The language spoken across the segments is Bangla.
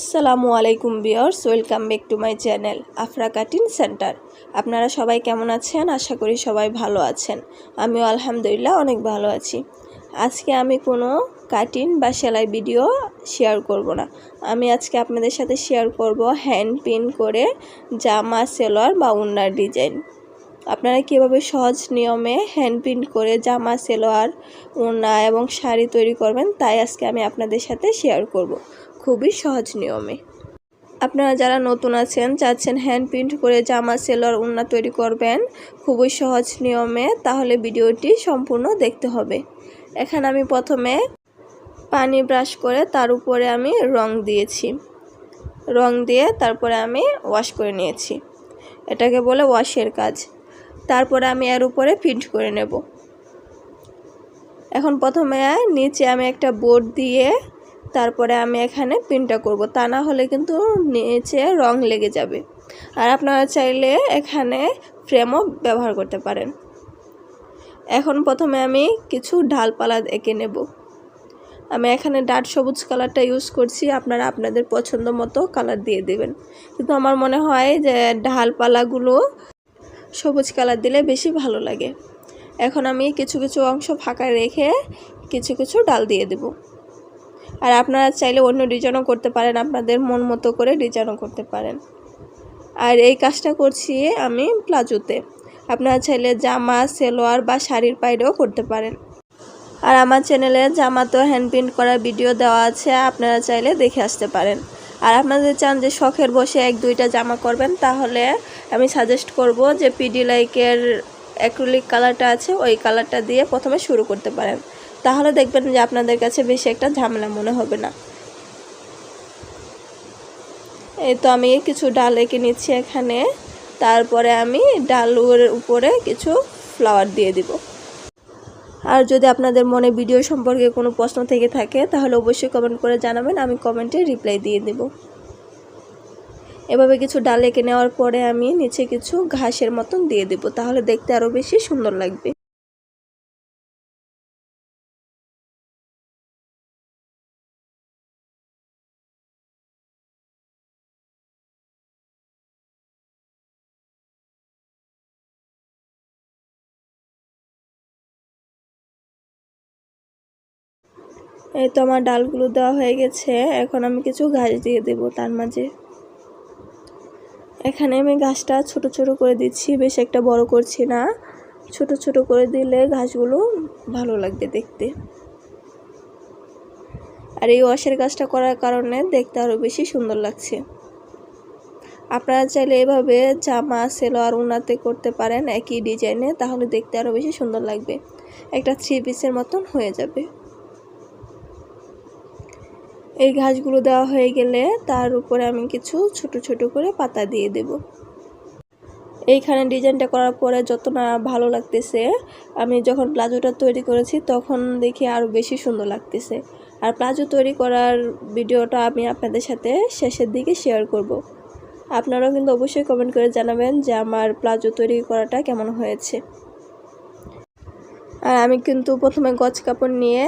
আসসালামু আলাইকুম dears welcome back to my channel Afra cutting centre. আপনারা সবাই কেমন আছেন? আশা করি সবাই ভালো আছেন। আমিও আলহামদুলিল্লাহ অনেক ভালো আছি। আজকে আমি কোনো কাটিং বা সেলাই ভিডিও শেয়ার করব না। আমি আজকে আপনাদের সাথে শেয়ার করব হ্যান্ড পিন করে জামা, সেলোয়ার বা উন্নার ডিজাইন। আপনারা কীভাবে সহজ নিয়মে হ্যান্ড প্রিন্ট করে জামা, সেলোয়ার ওড়না এবং শাড়ি তৈরি করবেন, তাই আজকে আমি আপনাদের সাথে শেয়ার করব। খুবই সহজ নিয়মে। আপনারা যারা নতুন আছেন, চাচ্ছেন হ্যান্ড প্রিন্ট করে জামা সেলোয়ার ওড়না তৈরি করবেন, খুবই সহজ নিয়মে, তাহলে ভিডিওটি সম্পূর্ণ দেখতে হবে। এখানে আমি প্রথমে পানি ব্রাশ করে তার উপরে আমি রং দিয়েছি। রং দিয়ে তারপরে আমি ওয়াশ করে নিয়েছি। এটাকে বলে ওয়াশের কাজ। তারপরে আমি এর উপরে প্রিন্ট করে নেব। এখন প্রথমে নিচে আমি একটা বোর্ড দিয়ে তারপরে আমি এখানে প্রিন্টটা করব। তা না হলে কিন্তু নিচে রং লেগে যাবে। আর আপনারা চাইলে এখানে ফ্রেমও ব্যবহার করতে পারেন। এখন প্রথমে আমি কিছু ডালপালা এঁকে নেব। আমি এখানে ডার্ক সবুজ কালারটা ইউজ করছি। আপনারা আপনাদের পছন্দ মতো কালার দিয়ে দেবেন। কিন্তু আমার মনে হয় যে ঢালপালাগুলো সবুজ কালার দিলে বেশি ভালো লাগে। এখন আমি কিছু কিছু অংশ ফাঁকা রেখে কিছু কিছু ডাল দিয়ে দেব। আর আপনারা চাইলে অন্য ডিজাইনও করতে পারেন, আপনাদের মন মতো করে ডিজাইনও করতে পারেন। আর এই কাজটা করছি আমি প্লাজোতে। আপনারা চাইলে জামা, সেলোয়ার বা শাড়ির পাইরেও করতে পারেন। আর আমার চ্যানেলে জামাতেও হ্যান্ড প্রিন্ট করার ভিডিও দেওয়া আছে, আপনারা চাইলে দেখে আসতে পারেন। আর আপনাদের চান যে শখের বসে এক, দুইটা জামা করবেন, তাহলে আমি সাজেস্ট করব যে পিডি লাইকের অ্যাক্রিলিক কালারটা আছে, ওই কালারটা দিয়ে প্রথমে শুরু করতে পারেন। তাহলে দেখবেন যে আপনাদের কাছে বেশি একটা ঝামেলা মনে হবে না। এই তো আমি কিছু ডাল এঁকে নিচ্ছি এখানে। তারপরে আমি ডালুর উপরে কিছু ফ্লাওয়ার দিয়ে দিব। আর যদি আপনাদের মনে ভিডিও সম্পর্কে কোনো প্রশ্ন থেকে থাকে, তাহলে অবশ্যই কমেন্ট করে জানাবেন, আমি কমেন্টে রিপ্লাই দিয়ে দেব। এভাবে কিছু ডাল এঁকে নেওয়ার পরে আমি নিচে কিছু ঘাসের মতন দিয়ে দেব, তাহলে দেখতে আরও বেশি সুন্দর লাগবে। এই তো আমার ডালগুলো দেওয়া হয়ে গেছে। এখন আমি কিছু ঘাস দিয়ে দেব তার মাঝে। এখানে আমি ঘাসটা ছোট ছোট করে দিচ্ছি, বেশ একটা বড় করছি না। ছোট ছোট করে দিলে ঘাসগুলো ভালো লাগবে দেখতে। আর এই ওয়াশের গাছটা করার কারণে দেখতে আরও বেশি সুন্দর লাগছে। আপনারা চাইলে এভাবে জামা সেলোয়ার উনাতে করতে পারেন একই ডিজাইনে, তাহলে দেখতে আরও বেশি সুন্দর লাগবে। একটা থ্রি পিসের মতন হয়ে যাবে। এই ঘাসগুলো দেওয়া হয়ে গেলে তার উপরে আমি কিছু ছোট ছোট করে পাতা দিয়ে দেব। এইখানে ডিজাইনটা করার পরে যত না ভালো লাগতেছে, আমি যখন প্লাজোটা তৈরি করেছি তখন দেখি আরও বেশি সুন্দর লাগতেছে। আর প্লাজো তৈরি করার ভিডিওটা আমি আপনাদের সাথে শেষের দিকে শেয়ার করব। আপনারাও কিন্তু অবশ্যই কমেন্ট করে জানাবেন যে আমার প্লাজো তৈরি করাটা কেমন হয়েছে। আর আমি কিন্তু প্রথমে গছ কাপড় নিয়ে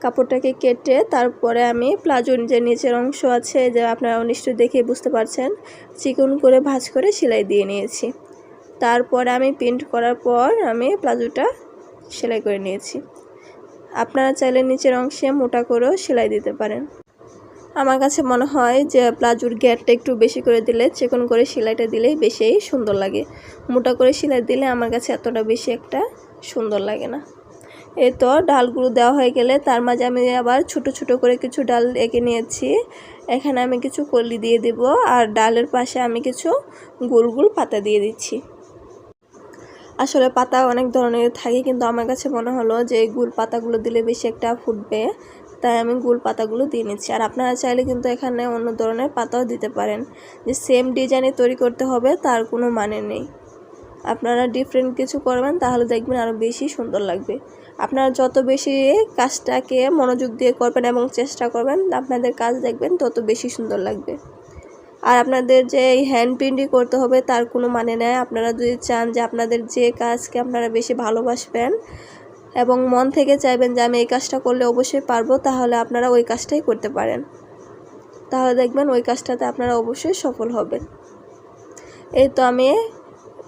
কাপড়টাকে কেটে তারপরে আমি প্লাজোর যে নিচের অংশ আছে যে আপনারা নিশ্চয়ই দেখে বুঝতে পারছেন, চিকন করে ভাজ করে সেলাই দিয়ে নিয়েছি। তারপরে আমি প্রিন্ট করার পর আমি প্লাজোটা সেলাই করে নিয়েছি। আপনারা চাইলে নিচের অংশে মোটা করেও সেলাই দিতে পারেন। আমার কাছে মনে হয় যে প্লাজোর গ্যাটটা একটু বেশি করে দিলে, চিকন করে সেলাইটা দিলেই বেশি সুন্দর লাগে। মোটা করে সেলাই দিলে আমার কাছে এতটা বেশি একটা সুন্দর লাগে না। এই তো ডালগুলো দেওয়া হয়ে গেলে তার মাঝে আমি আবার ছোট ছোট করে কিছু ডাল এঁকে নিয়েছি। এখানে আমি কিছু কলি দিয়ে দেব আর ডালের পাশে আমি কিছু গোল গোল পাতা দিয়ে দিচ্ছি। আসলে পাতা অনেক ধরনের থাকে কিন্তু আমার কাছে মনে হলো যে এই গুল পাতাগুলো দিলে বেশি একটা ফুটবে, তাই আমি গুল পাতাগুলো দিয়ে নিচ্ছি। আর আপনারা চাইলে কিন্তু এখানে অন্য ধরনের পাতাও দিতে পারেন। যে সেম ডিজাইনে তৈরি করতে হবে তার কোনো মানে নেই। আপনারা ডিফারেন্ট কিছু করবেন, তাহলে দেখবেন আরও বেশি সুন্দর লাগবে। আপনারা যত বেশি কাজটাকে মনোযোগ দিয়ে করবেন এবং চেষ্টা করবেন, আপনাদের কাজ দেখবেন তত বেশি সুন্দর লাগবে। আর আপনাদের যে এই হ্যান্ড প্রিন্টই করতে হবে, তার কোনো মানে নেই। আপনারা যদি চান যে আপনাদের যে কাজকে আপনারা বেশি ভালোবাসবেন এবং মন থেকে চাইবেন যে আমি এই কাজটা করলে অবশ্যই পারব, তাহলে আপনারা ওই কাজটাই করতে পারেন। তাহলে দেখবেন ওই কাজটাতে আপনারা অবশ্যই সফল হবেন। এই তো আমি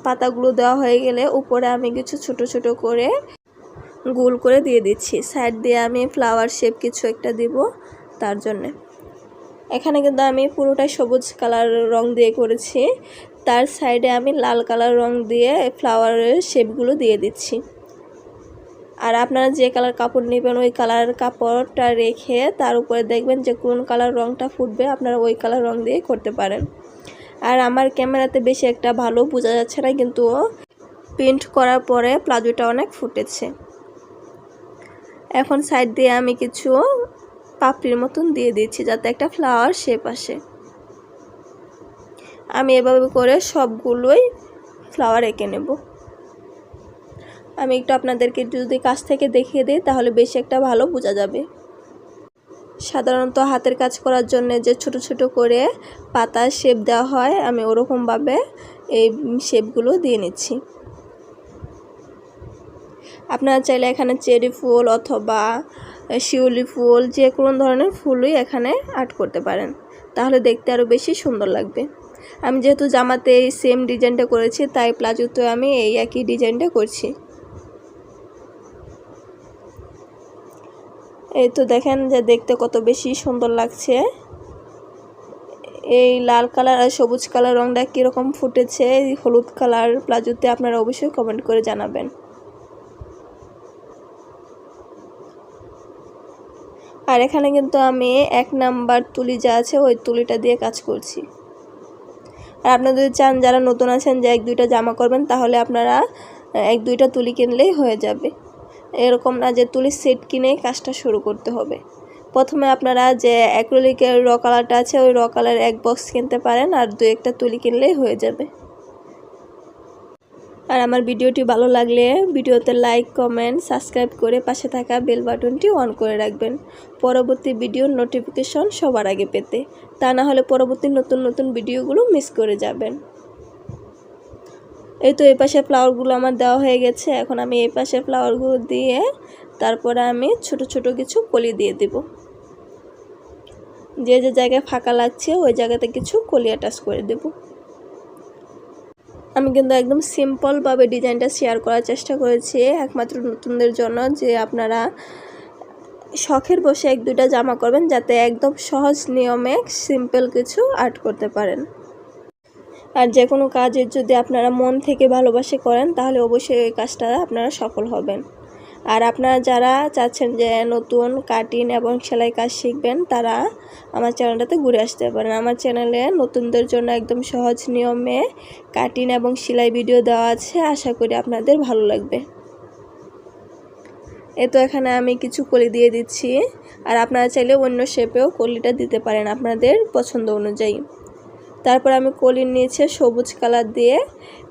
পাতাগুলো দেওয়া হয়ে গেলে উপরে আমি কিছু ছোট ছোট করে গোল করে দিয়ে দিচ্ছি। সাইড দিয়ে আমি ফ্লাওয়ার শেপ কিছু একটা দিব তার জন্যে। এখানে কিন্তু আমি পুরোটাই সবুজ কালার রং দিয়ে করেছি। তার সাইডে আমি লাল কালার রং দিয়ে ফ্লাওয়ারের শেপগুলো দিয়ে দিচ্ছি। আর আপনারা যে কালার কাপড় নেবেন, ওই কালার কাপড়টা রেখে তার উপরে দেখবেন যে কোন কালার রংটা ফুটবে, আপনারা ওই কালার রং দিয়ে করতে পারেন। আর আমার ক্যামেরাতে বেশি একটা ভালো বোঝা যাচ্ছে না, কিন্তু প্রিন্ট করার পরে প্লাজোটা অনেক ফুটেছে। এখন সাইড দিয়ে আমি কিছু পাপড়ির মতন দিয়ে দিচ্ছি, যাতে একটা ফ্লাওয়ার শেপ আসে। আমি এভাবে করে সবগুলোই ফ্লাওয়ার এঁকে নেব। আমি একটু আপনাদেরকে যদি কাছ থেকে দেখিয়ে দিই, তাহলে বেশি একটা ভালো বোঝা যাবে। সাধারণত হাতের কাজ করার জন্য যে ছোট ছোট করে পাতা শেপ দেওয়া হয়, আমি ওরকমভাবে এই শেপগুলো দিয়ে নিচ্ছি। আপনারা চাইলে এখানে চেরি ফুল অথবা শিউলি ফুল, যে কোনো ধরনের ফুলই এখানে আর্ট করতে পারেন। তাহলে দেখতে আরও বেশি সুন্দর লাগবে। আমি যেহেতু জামাতে এই সেম ডিজাইনটা করেছি, তাই প্লাজোতে আমি এই একই ডিজাইনটা করছি। এই তো দেখেন যে দেখতে কত বেশি সুন্দর লাগছে। এই লাল কালার আর সবুজ কালার রংটা কীরকম ফুটেছে হলুদ কালার প্লাজোতে আপনারা অবশ্যই কমেন্ট করে জানাবেন। আর এখানে কিন্তু আমি এক নাম্বার তুলি যা আছে, ওই তুলিটা দিয়ে কাজ করছি। আর আপনারা যদি চান, যারা নতুন আছেন যে এক দুইটা জামা করবেন, তাহলে আপনারা এক দুইটা তুলি কিনলেই হয়ে যাবে। এরকম না যে তুলির সেট কিনে কাজটা শুরু করতে হবে। প্রথমে আপনারা যে অ্যাক্রোলিকের র কালারটা আছে, ওই র কালার এক বক্স কিনতে পারেন আর দু একটা তুলি কিনলেই হয়ে যাবে। আর আমার ভিডিওটি ভালো লাগলে ভিডিওতে লাইক, কমেন্ট, সাবস্ক্রাইব করে পাশে থাকা বেল বাটনটি অন করে রাখবেন। পরবর্তী ভিডিওর নোটিফিকেশন সবার আগে পেতে। তা না হলে পরবর্তী নতুন নতুন ভিডিওগুলো মিস করে যাবেন। এই তো এই পাশে ফ্লাওয়ারগুলো আমার দেওয়া হয়ে গেছে। এখন আমি এই পাশে ফ্লাওয়ারগুলো দিয়ে তারপরে আমি ছোট ছোট কিছু কলি দিয়ে দেব। যে যে জায়গায় ফাঁকা লাগছে, ওই জায়গাতে কিছু কলি অ্যাটাচ করে দেব। আমি কিন্তু একদম সিম্পলভাবে ডিজাইনটা শেয়ার করার চেষ্টা করেছি একমাত্র নতুনদের জন্য যে আপনারা শখের বসে এক, দুইটা জামা করবেন যাতে একদম সহজ নিয়মে সিম্পল কিছু আর্ট করতে পারেন। আর যে কোনো কাজের যদি আপনারা মন থেকে ভালোবাসে করেন, তাহলে অবশ্যই ওই কাজটা আপনারা সফল হবেন। আর আপনারা যারা চাচ্ছেন যে নতুন কাটিং এবং সেলাই কাজ শিখবেন, তারা আমার চ্যানেলটাতে ঘুরে আসতে পারেন। আমার চ্যানেলে নতুনদের জন্য একদম সহজ নিয়মে কাটিং এবং সেলাই ভিডিও দেওয়া আছে। আশা করি আপনাদের ভালো লাগবে। এ তো এখানে আমি কিছু কলি দিয়ে দিচ্ছি। আর আপনারা চাইলে অন্য শেপেও কলিটা দিতে পারেন আপনাদের পছন্দ অনুযায়ী। তারপর আমি কলির নিচে সবুজ কালার দিয়ে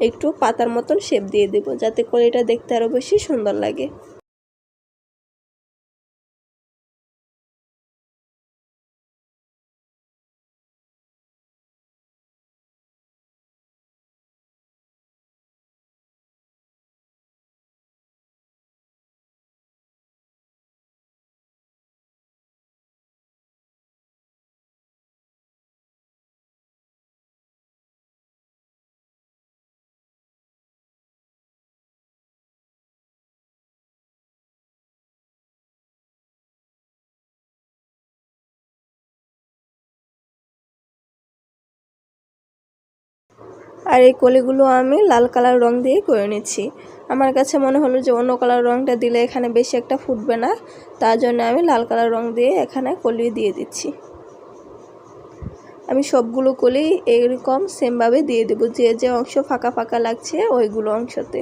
একটু পাতার মতন শেপ দিয়ে দেবো, যাতে কলিটা দেখতে আরও বেশি সুন্দর লাগে। আর এই কলিগুলো আমি লাল কালার রং দিয়ে করে নিচ্ছি। আমার কাছে মনে হলো যে অন্য কালার রংটা দিলে এখানে বেশি একটা ফুটবে না, তার জন্য আমি লাল কালার রং দিয়ে এখানে কলি দিয়ে দিচ্ছি। আমি সবগুলো কলি এরকম সেমভাবে দিয়ে দেবো, যে যে অংশ ফাঁকা ফাঁকা লাগছে ওইগুলো অংশতে।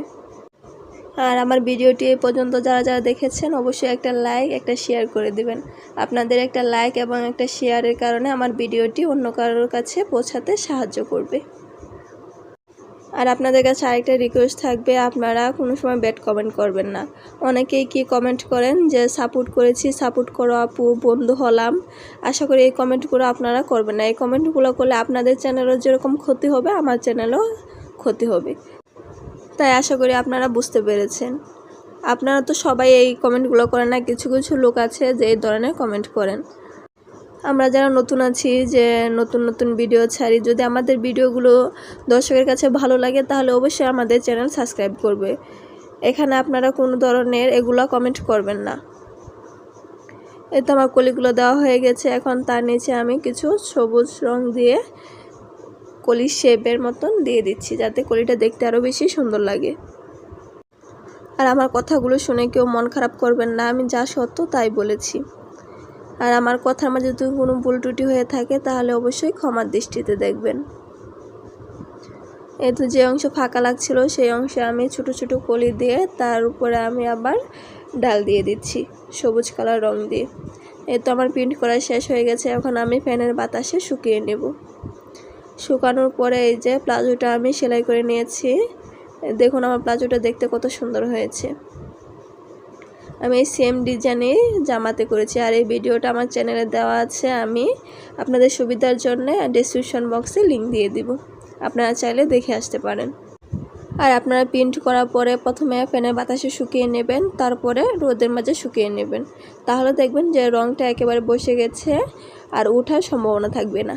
আর আমার ভিডিওটি এই পর্যন্ত যারা যারা দেখেছেন, অবশ্যই একটা লাইক, একটা শেয়ার করে দিবেন। আপনাদের একটা লাইক এবং একটা শেয়ারের কারণে আমার ভিডিওটি অন্য কারোর কাছে পৌঁছাতে সাহায্য করবে। আর আপনাদের কাছে আরেকটা রিকোয়েস্ট থাকবে, আপনারা কোনো সময় ব্যাড কমেন্ট করবেন না। অনেকেই কি কমেন্ট করেন যে সাপোর্ট করেছি সাপোর্ট করো আপু, বন্ধু হলাম। আশা করি এই কমেন্টগুলো আপনারা করবেন না। এই কমেন্টগুলো করলে আপনাদের চ্যানেলও যেরকম ক্ষতি হবে, আমার চ্যানেলও ক্ষতি হবে। তাই আশা করি আপনারা বুঝতে পেরেছেন। আপনারা তো সবাই এই কমেন্টগুলো করেন না, কিছু কিছু লোক আছে যে এই ধরনের কমেন্ট করেন। আমরা যারা নতুন আছি যে নতুন নতুন ভিডিও ছাড়ি, যদি আমাদের ভিডিওগুলো দর্শকের কাছে ভালো লাগে, তাহলে অবশ্যই আমাদের চ্যানেল সাবস্ক্রাইব করবে। এখানে আপনারা কোনো ধরনের এগুলো কমেন্ট করবেন না। এ তো আমার কলিগুলো দেওয়া হয়ে গেছে। এখন তার নিচে আমি কিছু সবুজ রং দিয়ে কলি শেপের মতন দিয়ে দিচ্ছি, যাতে কলিটা দেখতে আরও বেশি সুন্দর লাগে। আর আমার কথাগুলো শুনে কেউ মন খারাপ করবেন না, আমি যা সত্য তাই বলেছি। আর আমার কথার মাঝে যদি কোনো ভুল ত্রুটি হয়ে থাকে, তাহলে অবশ্যই ক্ষমার দৃষ্টিতে দেখবেন। এই তো যে অংশ ফাঁকা লাগছিল, সেই অংশে আমি ছোট ছোট কলি দিয়ে তার উপরে আমি আবার ডাল দিয়ে দিচ্ছি, সবুজ কালার রং দিয়ে। এই তো আমার প্রিন্ট করা শেষ হয়ে গেছে, এখন আমি ফ্যানের বাতাসে শুকিয়ে নেব। শুকানোর পরে এই যে প্লাজোটা আমি সেলাই করে নিয়েছি, দেখুন আমার প্লাজোটা দেখতে কত সুন্দর হয়েছে। আমি এই সেম ডিজাইনে জামাতে করেছি। আর এই ভিডিওটা আমার চ্যানেলে দেওয়া আছে, আমি আপনাদের সুবিধার জন্য ডিসক্রিপশন বক্সে লিঙ্ক দিয়ে দিব। আপনারা চাইলে দেখে আসতে পারেন। আর আপনারা প্রিন্ট করার পরে প্রথমে ফ্যানের বাতাসে শুকিয়ে নেবেন, তারপরে রোদের মাঝে শুকিয়ে নেবেন। তাহলে দেখবেন যে রঙটা একেবারে বসে গেছে আর ওঠার সম্ভাবনা থাকবে না।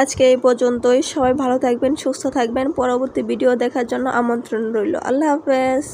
আজকে এই পর্যন্তই। সবাই ভালো থাকবেন, সুস্থ থাকবেন। পরবর্তী ভিডিও দেখার জন্য আমন্ত্রণ রইল। আল্লাহ হাফেজ।